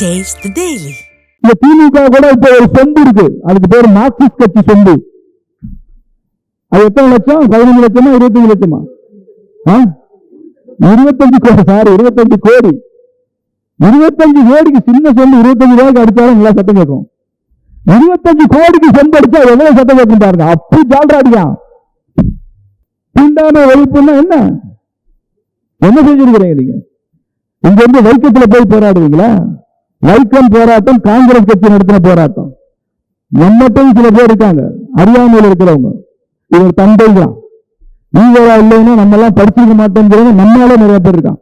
Taste daily இந்த திமுக கூட இப்ப ஒரு சொம்பு இருக்கு. அதுக்கு பேர் மார்க்சிஸ்ட் கட்சி சொம்பு. அது எத்தனை லட்சம்? பதினஞ்சு லட்சமா? இருபத்தஞ்சு லட்சமா? ஆ? இருபத்தஞ்சு கோடி சார் இருபத்தஞ்சு கோடி. இருபத்தஞ்சு கோடிக்கு சின்ன சொம்பு இருபத்தஞ்சு ரூபாய்க்கு அடிச்சாலும் நல்லா சத்தம் கேட்கும். இருபத்தஞ்சு கோடிக்கு சொம்பு அடிச்சா எவ்வளவு சத்தம் கேட்கும் பாருங்க. அப்படி ஜால்ரா அடிக்கான் தீண்டாமை ஒழிப்புன்னா என்ன? என்ன செஞ்சிருக்கிறீங்க நீங்க? இங்க இருந்து வைக்கத்துல போய் போராடுவீங்களா? வைக்கம் போராட்டம் காங்கிரஸ் கட்சி நடத்தின போராட்டம். நம்மட்டும் சில பேர் இருக்காங்க. அறியாமையில் இருக்கிறவங்க. இவர் தந்தை தான். ஈவரா இல்லைன்னா நம்ம எல்லாம் படிச்சிருக்க மாட்டோங்கிறவங்க நம்மளால நிறைய பேர் இருக்கான்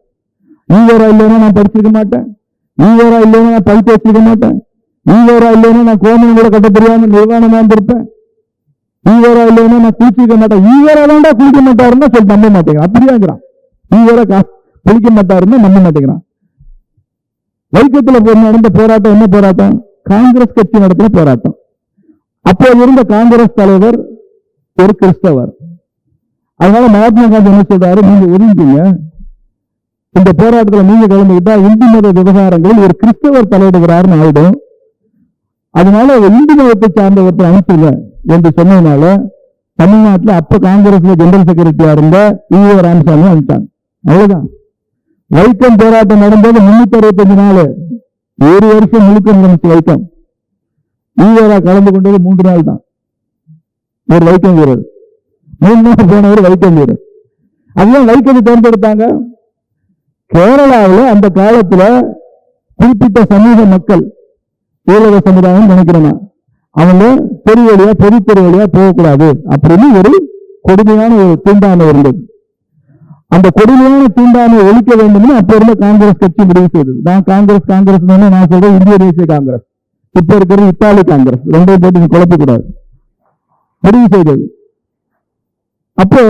ஈவரா இல்லைன்னா நான் படிச்சிருக்க மாட்டேன். ஈவரா இல்லைன்னா நான் படித்து வச்சிருக்க மாட்டேன். ஈவரா இல்லைன்னா நான் கோமணம் கூட கட்ட தெரியாம நிர்வாணமா இருந்திருப்பேன். ஈவரா இல்லைன்னா நான் குளிச்சிருக்க மாட்டேன். ஈவரா தான்டா குளிக்க மாட்டாருன்னா சொல்லி நம்ப மாட்டேங்கிறான். அப்படியாங்கிறான் ஈவரா கா- குளிக்க மாட்டாருன்னா நம்ப மாட்டேங்கிறான். வைக்கத்துல நடந்த போராட்டம் என்ன போராட்டம்? காங்கிரஸ் கட்சி நடத்தின போராட்டம். அப்போ இருந்த காங்கிரஸ் தலைவர் ஒரு கிறிஸ்தவர். அதனால மகாத்மா காந்தி என்ன சொல்றாரு? நீங்க ஒதுங்கிட்டீங்க இந்த போராட்டத்தில் நீங்க கலந்துகிட்டா இந்து மத விவகாரங்களில் ஒரு கிறிஸ்தவர் தலையிடுகிறார்னு ஆயிடும். அதனால இந்து மதத்தை சார்ந்தவர்கள் ஒருத்தர் அனுப்புங்க என்று சொன்னதுனால தமிழ்நாட்டில் அப்ப காங்கிரஸ்ல ஜெனரல் செக்ரட்டரியா இருந்த ஈவோ ராமசாமி அனுப்பிச்சாங்க. அவ்வளவுதான். வைக்கம் போராட்டம் நடந்தது முன்னூத்தி அறுபத்தஞ்சு நாள். ஒரு வருஷம் முழுக்க நடந்துச்சு வைக்கம். ஈவரா கலந்து கொண்டது மூன்று நாள் தான். ஒரு வைக்கம் வீரர். மூணு நாள் போனவர் வைக்கம் வீரர். அதுதான் வைக்கத்தை தேர்ந்தெடுத்தாங்க. கேரளாவில் அந்த காலத்துல குறிப்பிட்ட சமூக மக்கள் ஊழக சமுதாயம் நினைக்கிறேன் அவங்க தெரு வழியா பொது தெரு வழியா போகக்கூடாது அப்படின்னு ஒரு கொடுமையான ஒரு தீண்டாமை இருந்தது. அந்த கொடுமையான தீண்டாமை ஒழிக்க வேண்டும்னு அப்ப இருந்த காங்கிரஸ் கட்சி முடிவு செய்தது. நான் காங்கிரஸ் காங்கிரஸ் நான் சொல்றேன் இந்திய தேசிய காங்கிரஸ். இப்ப இருக்கிறது இத்தாலி காங்கிரஸ். ரெண்டையும் போட்டு குழப்பக்கூடாது முடிவு செய்தது. அப்போ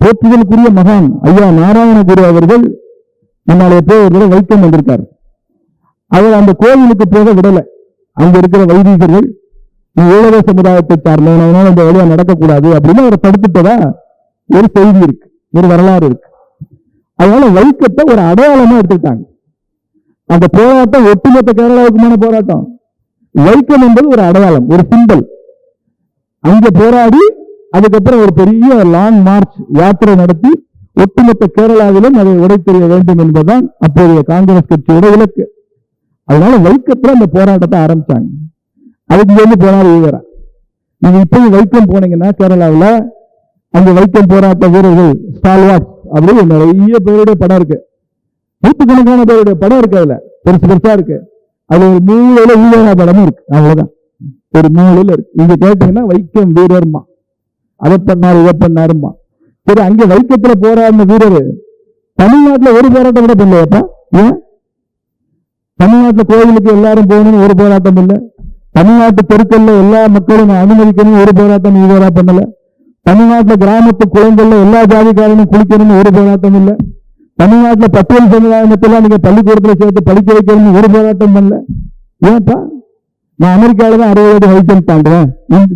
போற்றுதலுக்குரிய மகான் ஐயா நாராயணகுரு அவர்கள் நம்மளை எப்போ ஒரு தடவை வைக்கம் வந்திருக்காரு. அவர் அந்த கோவிலுக்கு போக விடலை. அங்க இருக்கிற வைதிகர்கள் நீ ஈழவ சமுதாயத்தை சார்ந்தவன் அதனால இந்த வழியா நடக்கக்கூடாது அப்படின்னு அவரை தடுத்துட்டதா ஒரு செய்தி இருக்கு. ஒரு வரலாறு இருக்கு. அதனால வைக்கத்தை ஒரு அடையாளமா எடுத்துக்கிட்டாங்க. அந்த போராட்டம் ஒட்டுமொத்த கேரளாவுக்குமான போராட்டம். வைக்கம் என்பது ஒரு அடையாளம் ஒரு சிம்பிள் அங்க போராடி அதுக்கப்புறம் ஒரு பெரிய லாங் மார்ச் யாத்திரை நடத்தி ஒட்டுமொத்த கேரளாவிலும் அதை உடைத்தெறிய வேண்டும் என்பதுதான் அப்போதைய காங்கிரஸ் கட்சியோட இலக்கு. அதனால வைக்கத்துல அந்த போராட்டத்தை ஆரம்பிச்சாங்க. அதுக்கு வந்து இருந்து போனார் ஈவரா நீங்க இப்பயும் வைக்கம் போனீங்கன்னா கேரளாவில் அந்த வைக்கம் போராட்ட வீரர்கள் ஸ்டால்வாட் அப்படின்னு நிறைய பேருடைய படம் இருக்கு. நூற்றுக்கணக்கான பேருடைய படம் இருக்கு அதுல. பெருசு பெருசா இருக்கு. அது ஒரு மூலையில ஈவேரா படமும் இருக்கு. அவ்வளவுதான். ஒரு மூலையில இருக்கு. இங்க கேட்டீங்கன்னா வைக்கம் வீரர்மா. அதை பண்ணாரு இதை பண்ணாருமா சரி அங்க வைக்கத்துல போராடின வீரர் தமிழ்நாட்டுல ஒரு போராட்டம் கூட பண்ணலையாப்பா? ஏன்? தமிழ்நாட்டுல கோயிலுக்கு எல்லாரும் போகணும்னு ஒரு போராட்டம் இல்லை. தமிழ்நாட்டு தெருக்கல்ல எல்லா மக்களும் அனுமதிக்கணும்னு ஒரு போராட்டம் இதுவரை பண்ணல. தமிழ்நாட்டில் கிராமத்து குளங்கள்ல எல்லா ஜாதிக்காரனும் குளிக்கணும்னு ஒரு போராட்டம் இல்லை. தமிழ்நாட்டில் பட்டியல் சமுதாயத்தெல்லாம் நீங்கள் பள்ளிக்கூடத்தில் சேர்த்து படிக்க வைக்கணும்னு ஒரு போராட்டம் பண்ணல ஏன்ப்பா நான் அமெரிக்காவில தான் அறுபது அடி ஹைட்டல் தாண்டுவேன்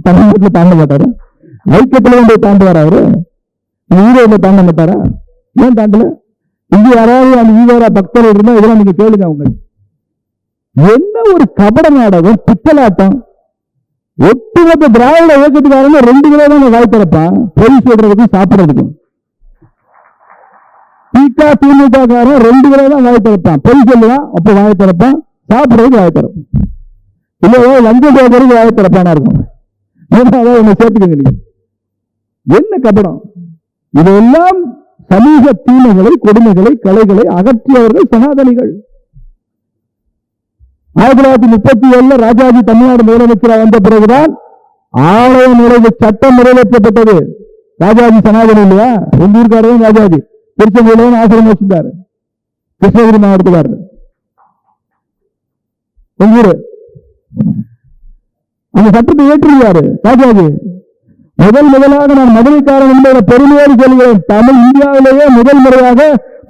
தமிழ்நாட்டில் தாண்ட மாட்டாரு? ஐக்கியத்தில் தான் போய் தாண்டுவாரா அவரு? ஈரோடுல தாண்ட மாட்டாரா? ஏன் தாண்டல? இங்க யாராவது அந்த ஈரோட பக்தர்கள் இருந்தால் இதெல்லாம் நீங்கள் கேளுங்க அவங்க என்ன ஒரு கபட நாடகம் பித்தலாட்டம்? ஒட்டுமொத்த திராவிட இயக்கத்துக்காரங்க ரெண்டு கிலோ தான் வாய் திறப்பான் பொய் சொல்றதுக்கும் சாப்பிட்றதுக்கும் திக திமுக காரன் ரெண்டு கிலோ தான் வாய் திறப்பான். பொய் சொல்லுவான் அப்ப வாய் திறப்பான். சாப்பிடுறதுக்கு வாய் திறப்பான். இல்ல ஏதாவது லஞ்சம் கேட்கறதுக்கு வாய் திறப்பானா இருக்கும். ஏன்னா அதான் உன்னை சேர்த்துக்கங்க நீங்க. என்ன கபடம்? இதெல்லாம் சமூக தீமைகளை கொடுமைகளை கலைகளை அகற்றியவர்கள் சனாதனிகள். ஆயிரத்தி தொள்ளாயிரத்தி முப்பத்தி ஏழுல ராஜாஜி தமிழ்நாடு முதலமைச்சராக வந்த பிறகுதான் ஆலய நுழைவு சட்டம் நிறைவேற்றப்பட்டது. ராஜாஜி சனாதனம் இல்லையா? எங்க ஊருக்காரரும் ராஜாஜி. திருச்செங்கோடு ஆசிரியம் வச்சிருந்தாரு கிருஷ்ணகிரி மாவட்டத்துக்காரர். உங்க ஊரு? அந்த சட்டத்தை ஏற்றிருக்காரு ராஜாஜி. முதல் முதலாக நான் மதுரைக்காரன் என்பதை பெருமையோடு சொல்கிறேன். தமிழ் இந்தியாவிலேயே முதல் முறையாக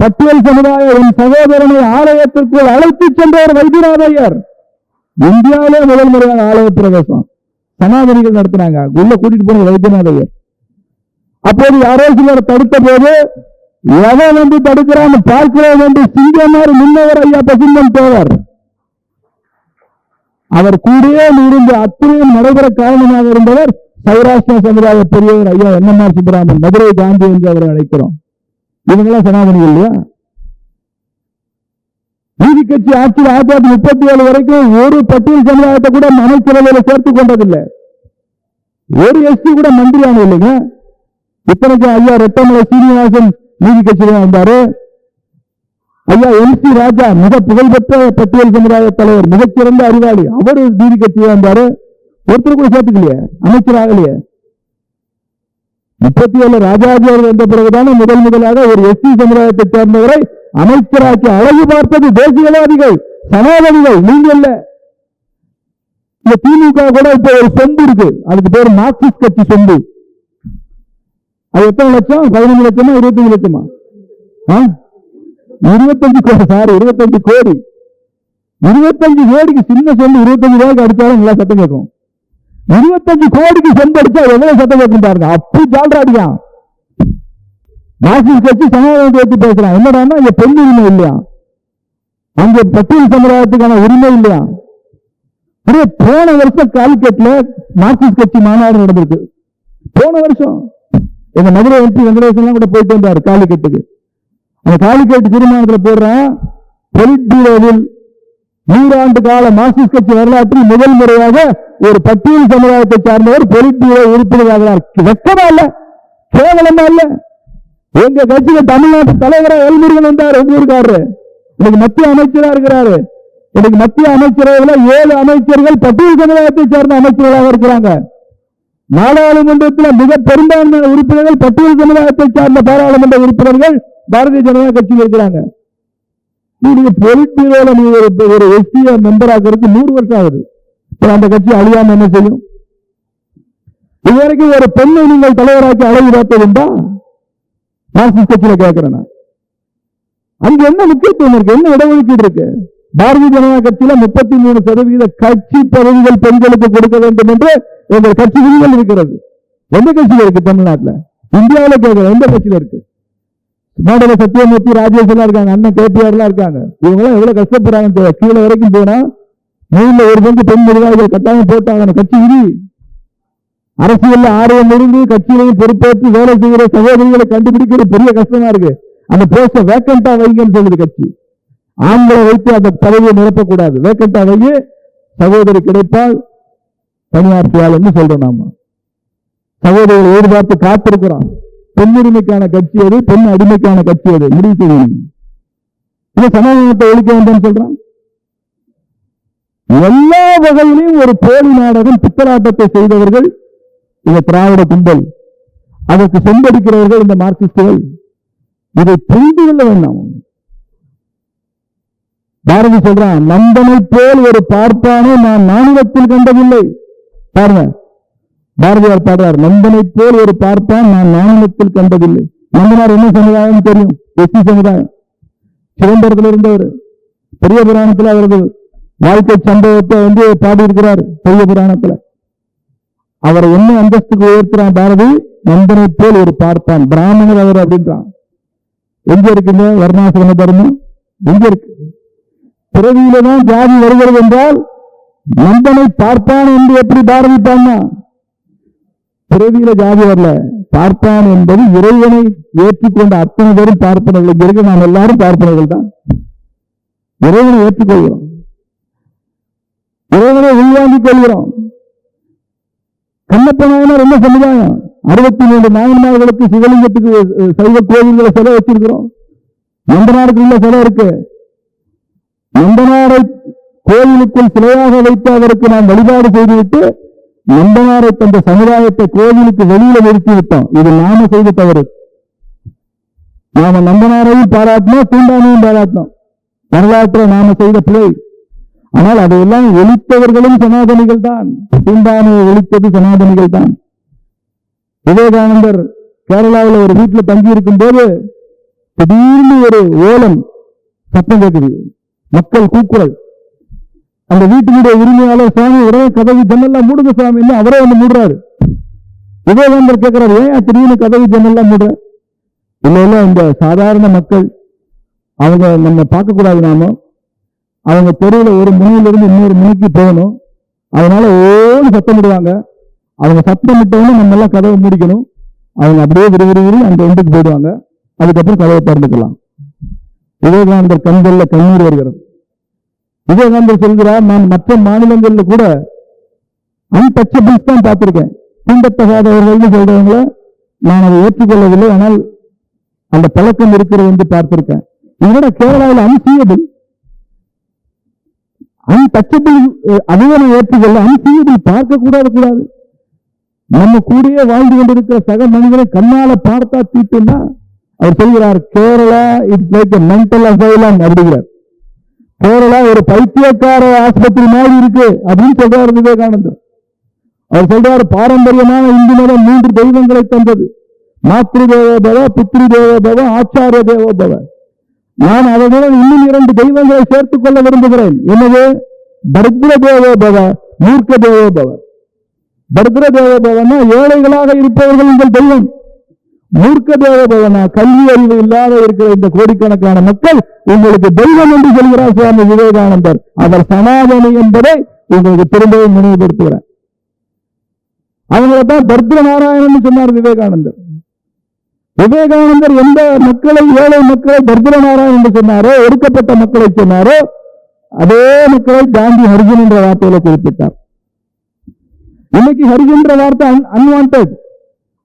பட்டியல் சமுதாய என் சகோதரனை ஆலயத்திற்குள் அழைத்து சென்றவர் வைத்தியநாதையர் இந்தியாவிலே முதல் முறையாக ஆலய பிரவேசம். சனாதனிகள் நடத்தினாங்க. உள்ள கூட்டிட்டு போன வைத்தியநாதையர் அப்போது யாரோ சிலர் தடுத்த போது எவன் வந்து தடுக்கிறான்னு பார்க்கிறோம் என்று சிங்கம் முன்னவர் ஐயா பசும்பன் தேவர். அவர் கூடயே இருந்து அத்தனையும் நடைபெற காரணமாக இருந்தவர் சௌராஷ்டிர சமுதாய பெரியவர் ஐயா என்னம்மா சுப்பராமன் மதுரை காந்தி என்று அவரை அழைக்கிறோம். இவங்களாம் சனாதனிகள் இல்லையா? நீதி கட்சி ஆட்சியில் ஆயிரத்தி தொள்ளாயிரத்தி முப்பத்தி ஏழு வரைக்கும் ஒரு பட்டியல் சமுதாயத்தை கூட அமைச்சரவையில் சேர்த்து கொண்டதில்லை. ஒரு எஸ்டி கூட மந்திரி இல்லைங்க. இத்தனைக்கு ஐயா ரெட்டமலை சீனிவாசன் நீதி கட்சியில வந்தாரு. ஐயா எம் சி ராஜா மிக புகழ்பெற்ற பட்டியல் சமுதாய தலைவர் மிகச்சிறந்த அறிவாளி. அவர் நீதி கட்சியில வந்தாரு. ஒருத்தர் கூட சேர்த்துக்கலையே அமைச்சர் ஆகலையே முப்பத்தி ஏழு ராஜாஜி அவர் வந்த பிறகுதான முதல் முதலாக ஒரு எஸ்டி சமுதாயத்தை சேர்ந்தவரை அமைச்சராக்கி அழகு பார்த்தது தேசியவாதிகள் சனாதனிகள் நீங்க இல்ல. இந்த திமுக கூட இப்ப ஒரு சொம்பு இருக்கு. அதுக்கு பேர் மார்க்சிஸ்ட் கட்சி சொம்பு. அது எத்தனை லட்சம்? பதினஞ்சு லட்சமா? இருபத்தஞ்சு லட்சமா? ஆ? இருபத்தஞ்சு கோடி சார் இருபத்தஞ்சு கோடி. இருபத்தஞ்சு கோடிக்கு சின்ன சொம்பு இருபத்தஞ்சு ரூபாய்க்கு அடிச்சாலும் நல்லா சத்தம் கேட்கும். இருபத்தஞ்சு கோடிக்கு சொம்பு எவ்வளவு சத்தம் கேட்கும் பாருங்க. அப்படி ஜால்ராடியா? மார்க்சிஸ்ட் கட்சி சமாதானத்தை பத்தி பேசுறான் என்னடான்னா இங்க பெண் உரிமை இல்லையா? அங்க பட்டியல் சமுதாயத்துக்கான உரிமை இல்லையா? போன வருஷம் காலிக்கட்ல மார்க்சிஸ்ட் கட்சி மாநாடு நடந்திருக்கு. போன வருஷம். எங்க மதுரை எம்பி வெங்கடேசன் கூட போயிட்டு வந்தார் காலிக்கட்டுக்கு அந்த காலிக்கட்டு தீர்மானத்தில் போடுறேன் பொலிட் பீரோவில் நூறாண்டு கால மார்க்சிஸ்ட் கட்சி வரலாற்றில் முதல் முறையாக ஒரு பட்டியல் சமுதாயத்தை சார்ந்தவர் பொலிட் உறுப்பினராக வெக்கமா இல்ல? கேவலமா இல்ல? எங்க கட்சியில தமிழ்நாட்டு தலைவரா எல்முருகன் வந்தார் உங்க ஊருக்காரரு? இன்னைக்கு மத்திய அமைச்சரா இருக்கிறாரு. இன்னைக்கு மத்திய அமைச்சரவையில் ஏழு அமைச்சர்கள் பட்டியல் சமுதாயத்தை சார்ந்த அமைச்சர்களாக இருக்கிறாங்க. நாடாளுமன்றத்தில் மிக பெரும்பான்மையான உறுப்பினர்கள் பட்டியல் சமுதாயத்தை சார்ந்த பாராளுமன்ற உறுப்பினர்கள் பாரதிய ஜனதா கட்சியில் இருக்கிறாங்க. நீங்க பொலிட் பீரோல நீ ஒரு ஒரு மெம்பர் ஆகிறதுக்கு நூறு வருஷம் ஆகுது. இப்போ அந்த கட்சி அழியாம என்ன செய்யும்? இதுவரைக்கும் ஒரு பெண்ணை நீங்கள் தலைவராக்கி அழகு பார்த்ததுண்டா மார்க்சிஸ்ட் கட்சியில கேட்கிறேன் நான். அங்க என்ன முக்கியத்துவம் இருக்கு? என்ன இடஒதுக்கீடு இருக்கு? பாரதிய ஜனதா கட்சியில முப்பத்தி மூணு சதவீத கட்சி பதவிகள் பெண்களுக்கு கொடுக்க வேண்டும் என்று எங்கள் கட்சி விதிகள் இருக்கிறது. எந்த கட்சியில இருக்கு? தமிழ்நாட்டுல. இந்தியாவில கேட்கிறேன் எந்த கட்சியில இருக்கு? மேடல சத்தியமூர்த்தி ராஜேஷ் எல்லாம் இருக்காங்க அண்ணன் கேபிஆர் எல்லாம் இருக்காங்க. இவங்க எவ்வளவு கஷ்டப்படுறாங்க கீழே வரைக்கும் போனா மூணுல ஒரு பங்கு பெண் நிர்வாகிகள் கட்டாயம் போட்டாங்க. கட்சி விதி அரசியல்ல ஆர்வம் முடிந்து கட்சியிலையும் பொறுப்பேற்று வேலை செய்கிற சகோதரிகளை கண்டுபிடிக்கிறது பெரிய கஷ்டமா இருக்கு. அந்த போஸ்ட வேக்கண்டா வைங்கன்னு சொல்லுது கட்சி. ஆண்களை வைத்து அந்த பதவியை நிரப்பக்கூடாது. வேக்கண்டா வைய சகோதரி கிடைப்பால் பணியாற்றியாள்னு சொல்றோம் நாம. சகோதரிகளை எதிர்பார்த்து காத்திருக்கிறோம். பெண்ணுரிமைக்கான கட்சி அது பெண் அடிமைக்கான கட்சி அது முடிவு செய்வீங்க சமாதானத்தை ஒழிக்க வேண்டும் சொல்றான் எல்லா வகையிலும் ஒரு போலி நாடகம் பித்தலாட்டத்தை செய்தவர்கள் இந்த திராவிட கும்பல். அதற்கு செம்படிக்கிறவர்கள் இந்த மார்க்சிஸ்டுகள். இதை புரிந்து கொள்ள வேண்டாம். பாரதி சொல்றான் நந்தனை போல் ஒரு பார்ப்பானே நான் மாநிலத்தில் கண்டதில்லை. பாருங்க பாரதியார் பாடுறார் நந்தனை போல் ஒரு பார்ப்பான் நான் நானிலத்தில் கண்டதில்லை. நம்பனார் என்ன சமுதாயம் தெரியும்? எஸ்டி சமுதாயம். சிதம்பரத்தில் இருந்தவர் பெரிய புராணத்தில் அவரது வாழ்க்கை சம்பவத்தை வந்து பாடியிருக்கிறார் பெரிய புராணத்துல. அவரை என்ன அந்தஸ்துக்கு உயர்த்துறான் பாரதி? நந்தனை போல் ஒரு பார்ப்பான் பிராமணர் அவர் அப்படின்றான். எங்க இருக்குங்க வர்ணாசிரம தர்மம்? எங்க இருக்கு. பிறவியில தான் ஜாதி வருகிறது என்றால் நந்தனை பார்ப்பான் என்று எப்படி பாரதி பிறவியில ஜாதி வரல. பார்ப்பான் என்பது இறைவனை ஏற்றுக்கொண்ட அத்தனை பேரும் பார்ப்பனர்கள். இங்க இருக்க நாம் எல்லாரும் பார்ப்பனர்கள் தான். இறைவனை ஏற்றுக்கொள்கிறோம். இறைவனை உள்வாங்கிக் கொள்கிறோம். கண்ணப்பனாயனர் ரொம்ப சமுதாயம்? அறுபத்தி மூன்று நாயன்மார்களுக்கு சிவலிங்கத்துக்கு சைவ கோவில்களை சிலை வச்சிருக்கிறோம். நந்தனாருக்கு உள்ள சிலை இருக்கு? நந்தனாரை கோவிலுக்குள் சிலையாக வைத்து அவருக்கு நாம் வழிபாடு செய்துவிட்டு நம்பனாரை தந்த சமுதாயத்தை கோவிலுக்கு வெளியில நிறுத்தி விட்டோம். இது நாம செய்த தவறு. நாம நம்பனாரையும் பாராட்டினோம் தூண்டாமையும் பாராட்டினோம். வரலாற்றை நாம செய்த பிழை. ஆனால் அதையெல்லாம் ஒழித்தவர்களும் சனாதனிகள் தான். தூண்டாமையை ஒழித்தது சனாதனிகள் தான். விவேகானந்தர் கேரளாவில் ஒரு வீட்டில் தங்கி இருக்கும் போது திடீர்னு ஒரு ஓலம் சத்தம் கேட்குது. மக்கள் கூக்குரல். அந்த வீட்டினுடைய உரிமையாளர் சுவாமி உடனே கதவு ஜன்னல்லாம் மூடுங்க சுவாமின்னு அவரே வந்து மூடுறாரு. விவேகானந்தர் கேட்கிறாரு ஏன் திடீர்னு கதவு ஜன்னல்லாம் மூடுற? இல்ல இல்ல இந்த சாதாரண மக்கள் அவங்க நம்ம பார்க்கக்கூடாது நாம. அவங்க தெருவில் ஒரு முனையிலிருந்து இன்னொரு முனைக்கு போகணும். அதனால ஓடி சத்தமிடுவாங்க அவங்க சத்தமிட்டவங்க நம்ம எல்லாம் கதவை முடிக்கணும். அவங்க அப்படியே விறுவிறுவிறு அந்த எண்டுக்கு போயிடுவாங்க. அதுக்கப்புறம் கதவை திறந்துக்கலாம். விவேகானந்தர் கண்களில் கண்ணீர் வருகிறது. விவேகானந்தர் சொல்கிறார். நான் மற்ற மாநிலங்கள்ல கூட அன்டச்சபிள்ஸ் தான் பார்த்திருக்கேன். தீண்டத்தகாதவர்கள்னு சொல்றவங்கள நான் அதை ஏற்றுக்கொள்ளவில்லை. ஆனால் அந்த பழக்கம் இருக்கிறது என்று பார்த்திருக்கேன். இதோட கேரளாவில் அன்சீயபிள் அன்டச்சபிள் அதிகம் ஏற்றுக்கொள்ள அன்சீயபிள் பார்க்க கூடாது. கூடாது நம்ம கூடயே வாழ்ந்து கொண்டிருக்கிற சக மனிதனை கண்ணால பார்த்தா தீட்டுன்னா அவர் சொல்கிறார் Kerala it's like mental asylum அப்படிங்கிறார். கேரளா ஒரு பைத்தியக்கார ஆஸ்பத்திரி மாதிரி இருக்கு அப்படின்னு சொல்றாரு விவேகானந்தர். அவர் சொல்றாரு பாரம்பரியமான இந்து மதம் மூன்று தெய்வங்களை தந்தது. மாத்ரு தேவோபவ புத்திரி தேவோபவ ஆச்சாரிய தேவோபவ நான் அதனுடன் இன்னும் இரண்டு தெய்வங்களை சேர்த்துக் கொள்ள விரும்புகிறேன். எனவே பர்திர தேவோபவ மூர்க்க தேவோபவ பர்திர தேவோபவனா ஏழைகளாக இருப்பவர்கள் உங்கள் தெய்வம். மூர்க்க தேவபவனா கல்வி அறிவு இல்லாத இருக்கிற இந்த கோடிக்கணக்கான மக்கள் உங்களுக்கு தெய்வம் என்று சொல்கிறார் சுவாமி விவேகானந்தர். அவர் சனாதனி என்பதை உங்களுக்கு திரும்பவும் நினைவுபடுத்துகிறேன். அவங்களை தான் தர்திர நாராயணன் சொன்னார் விவேகானந்தர். விவேகானந்தர் எந்த மக்களை ஏழை மக்களை தர்திர நாராயணன் சொன்னாரோ ஒடுக்கப்பட்ட மக்களை சொன்னாரோ அதே மக்களை காந்தி ஹரிஜன் என்ற வார்த்தையில குறிப்பிட்டார். இன்னைக்கு ஹரிஜன்ற வார்த்தை அன்வான்ட்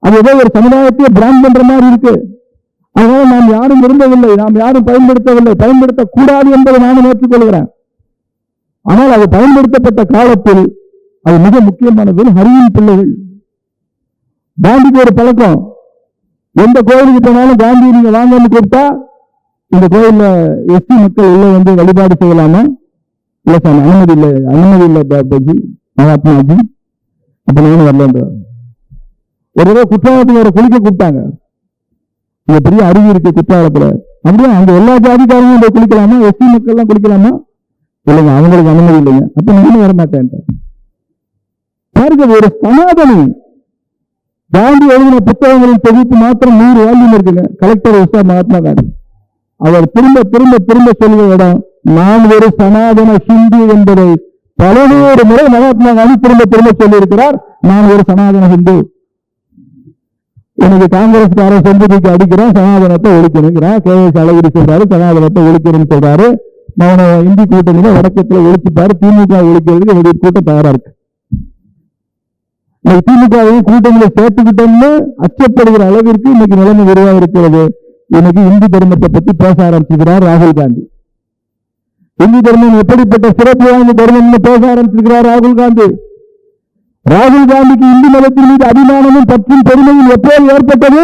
அது ஏதோ ஒரு சமுதாயத்தையே பிராண்ட் பண்ற மாதிரி இருக்கு. அதனால நாம் யாரும் விரும்பவில்லை நாம் யாரும் பயன்படுத்தவில்லை பயன்படுத்தக்கூடாது என்பதை நானும் ஏற்றுக்கொள்கிறேன். ஆனால் அது பயன்படுத்தப்பட்ட காலத்தில் அது மிக முக்கியமானது ஹரியின் பிள்ளைகள். காந்திக்கு ஒரு பழக்கம். எந்த கோயிலுக்கு போனாலும் காந்தி நீங்க வாங்கன்னு கூப்பிட்டா இந்த கோயில்ல எஸ்டி மக்கள் உள்ள வந்து வழிபாடு செய்யலாமா? இல்லை சார் அனுமதி இல்லை அனுமதி இல்லை பாபாஜி மகாத்மாஜி. அப்ப நானும் வரலன்றார் ஒரு தடவை குற்றாலத்துக்கு குளிக்க கூப்பிட்டாங்க. இங்க பெரிய அருவி இருக்கு குற்றாலத்துல. அப்படியே அங்க எல்லா ஜாதிக்காரங்களும் போய் குளிக்கலாமா? எஸ்டி மக்கள் எல்லாம் குளிக்கலாமா? இல்லைங்க அவங்களுக்கு அனுமதி இல்லைங்க. அப்ப நானும் வர மாட்டேன் பாருங்க ஒரு சனாதனி. காந்தி எழுதின புத்தகங்களின் தொகுப்பு மாத்திரம் நூறு வால்யூம் இருக்குங்க. கலெக்டர் உஷா மகாத்மா காந்தி. அவர் திரும்ப திரும்ப திரும்ப சொல்லுவ இடம் நான் ஒரு சனாதன ஹிந்து என்பதை பலவேறு முறை மகாத்மா காந்தி திரும்ப திரும்ப சொல்லியிருக்கிறார். நான் ஒரு சனாதன ஹிந்து. எனக்கு காங்கிரஸ்காரன் சொந்தத்துக்கு அடிக்கிறான் சனாதனத்தை ஒழிக்கணுங்கிறான். கே எஸ் அழகிரி சொல்றாரு சனாதனத்தை ஒழிக்கணும்னு சொல்றாரு. மௌன இந்தி கூட்டணியில வடக்கத்துல ஒழிச்சுப்பாரு திமுக ஒழிக்கிறதுக்கு என்னுடைய கூட்டம் தயாரா இருக்கு. திமுகவையும் கூட்டணியில சேர்த்துக்கிட்டோம்னு அச்சப்படுகிற அளவிற்கு இன்னைக்கு நிலைமை உருவாக இருக்கிறது. இன்னைக்கு இந்து தர்மத்தை பத்தி பேச ஆரம்பிச்சுக்கிறார் ராகுல் காந்தி. இந்து தர்மம் எப்படிப்பட்ட சிறப்பு வாய்ந்த தர்மம்னு பேச ஆரம்பிச்சிருக்கிறார் ராகுல் காந்தி. ராகுல் காந்திக்கு இந்து மதத்தின் மீது அபிமானமும் பற்றும் பெருமையும் எப்போது ஏற்பட்டது?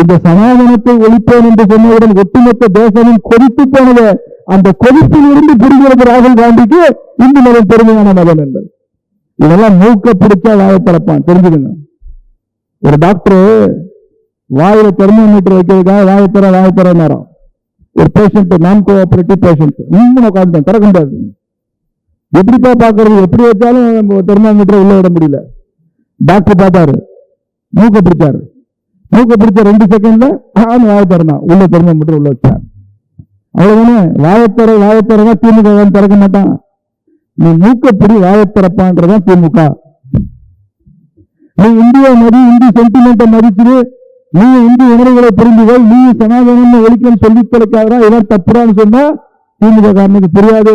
இந்த சனாதனத்தை ஒழிப்போம் என்று சொன்னவுடன் ஒட்டுமொத்த தேசமும் கொதித்து போனது. அந்த கொதிப்பில் இருந்து புரிகிறது ராகுல் காந்திக்கு இந்து மதம் பெருமையான மதம் என்பது. இதெல்லாம் மூக்க பிடிச்சா வாயை திறப்பான். ஒரு டாக்டர் வாயில தெர்மோமீட்டர் வைக்கிறதுக்காக வாயை தர வாயை தர நேரம் ஒரு பேஷண்ட் நான் கோஆபரேட்டிவ் பேஷண்ட் உண்மை உட்காந்து திறக்க முடியாது. எப்படிப்பா பார்க்கறது? எப்படி வச்சாலும் தெர்மாமீட்டரை உள்ள விட முடியல. டாக்டர் பார்த்தாரு. மூக்க பிடிச்சாரு. மூக்க பிடிச்ச ரெண்டு செகண்ட்ல ஆண் வாயை திறந்தான் உள்ள தெர்மாமீட்டர் உள்ள வச்சார். அவ்வளவுதானே? வாயத்தர வாயத்தரதான் திமுக திறக்க மாட்டான். நீ மூக்கப்பிடி வாயத்திறப்பான்றதான் திமுக. நீ இந்திய மதி இந்தி சென்டிமெண்ட்டை மதிச்சுடு நீ இந்தி உணர்வுகளை புரிந்துகள் நீ சனாதனம் ஒழிக்கன்னு சொல்லி தொலைக்காதா இதான் தப்புறான்னு சொன்னா திமுக காரனுக்கு புரியாது.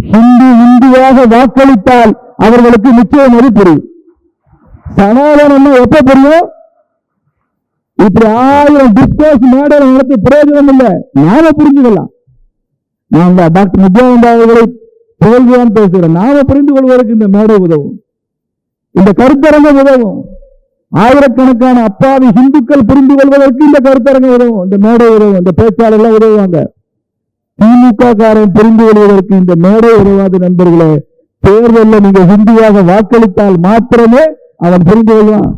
ஹிந்து இந்துவாக வாக்களித்தால் அவர்களுக்கு நிச்சயம் அது புரியும். சனாதனம் எப்ப புரியும்? இப்படி ஆயிரம் டிஸ்கோஸ் மேடல் நடத்த பிரயோஜனம் இல்லை. நாம புரிஞ்சுக்கலாம். நான் டாக்டர் நித்யானந்தா அவர்களை புகழ்வுதான் பேசுகிறேன். நாம புரிந்து கொள்வதற்கு இந்த மேடை உதவும். இந்த கருத்தரங்கம் உதவும். ஆயிரக்கணக்கான அப்பாவி இந்துக்கள் புரிந்து கொள்வதற்கு இந்த கருத்தரங்கம் உதவும். இந்த மேடை உதவும். இந்த பேச்சாளர்கள் உதவுவாங்க. திமுக காரன் புரிந்து கொள்வதற்கு இந்த மேடை உருவாத நண்பர்களே. தேர்தலில் நீங்க ஹிந்தியாக வாக்களித்தால் மாத்திரமே அவன் புரிந்து கொள்வான்.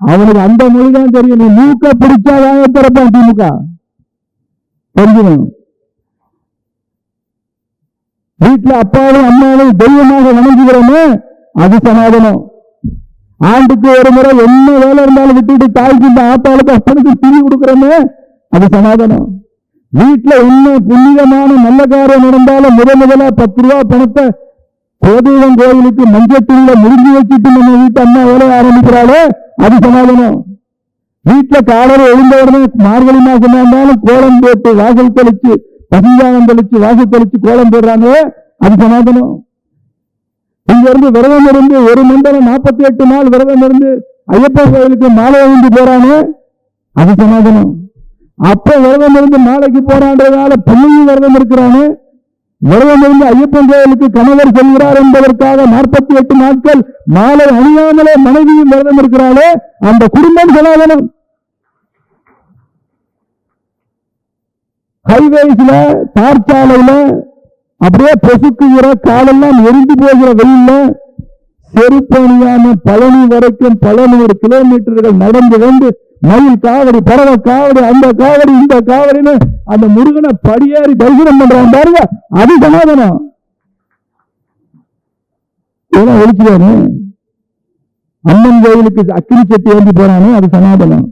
அவனுக்கு அந்த மொழிதான் தெரியும். நீ மூக்க பிடிச்சாதான் திறப்பான் திமுக. தெரிஞ்சுக்கணும் வீட்டுல அப்பாவும் அம்மாவும் தெய்வமாக வணங்குகிறோமே அது சனாதனம். ஆண்டுக்கு ஒரு முறை என்ன வேலை இருந்தாலும் விட்டுட்டு தாய்க்கு இந்த ஆத்தாளுக்கு அப்பனுக்கு திரி கொடுக்குறோமே அது சமாதானம் வீட்டுல என்ன புண்ணியமான நல்ல காரியம் நடந்தாலும் முத முதலா பத்து ரூபா பணத்தை கோதீவம் கோயிலுக்கு மஞ்சத்தூள்ல முடிஞ்சு வச்சுட்டு நம்ம வீட்டு அம்மா வேலையை ஆரம்பிக்கிறாளோ அது சமாதானம். வீட்டுல காலரை எழுந்த உடனே மார்கழி மாசம் இருந்தாலும் கோலம் போட்டு வாசல் தெளிச்சு பசுஞ்சானம் தெளிச்சு வாசல் தெளிச்சு கோலம் போடுறாங்க அது சமாதானம். இங்க இருந்து விரதம் இருந்து ஒரு மண்டலம் நாற்பத்தி எட்டு நாள் விரதம் இருந்து ஐயப்பன் கோயிலுக்கு மாலை அணிந்து போறானே அது சமாதானம். அப்ப விரதம் இருந்து மாலைக்கு போறான்றதால பிள்ளையும் விரதம் இருக்கிறானே விரதம் இருந்து ஐயப்பன் கோயிலுக்கு கணவர் செல்கிறார் என்பதற்காக நாற்பத்தி எட்டு நாட்கள் மாலை அணியாமலே மனைவியும் விரதம் இருக்கிறாளே அந்த குடும்பம் சனாதனம். ஹைவேஸ்ல தார் சாலையில அப்படியே பொசுக்குகிற காலெல்லாம் எரிந்து போகிற வெயில்ல செருப்பணியான பழனி வரைக்கும் பதினோரு கிலோமீட்டர்கள் நடந்து வந்து மயில் காவடி பறவை காவடி அந்த காவடி இந்த காவடின்னு அந்த முருகனை படியேறி தரிசனம் பண்றான் பாருங்க. அது சமாதானம். இதெல்லாம் ஒழிச்சுக்காரு அம்மன் கோயிலுக்கு அக்கினி சட்டி ஏந்தி போறானே அது சமாதானம்.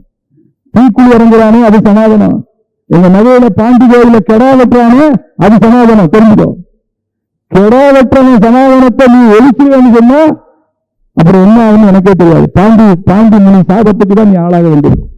தீக்குழி இறங்குறானே அது சமாதானம். எங்க நகையில பாண்டி கோயில கெடா வெட்டுறானே அது சமாதானம். தெரிஞ்சுக்கோ. கெடா வெட்டுறவன் சமாதானத்தை நீ ஒழிச்சுவேன்னு சொன்னா அப்புறம் என்ன ஆகும்னு எனக்கே தெரியாது. பாண்டி பாண்டி முனி சாபத்துக்கு தான் நீ ஆளாக வேண்டியிருக்கும்.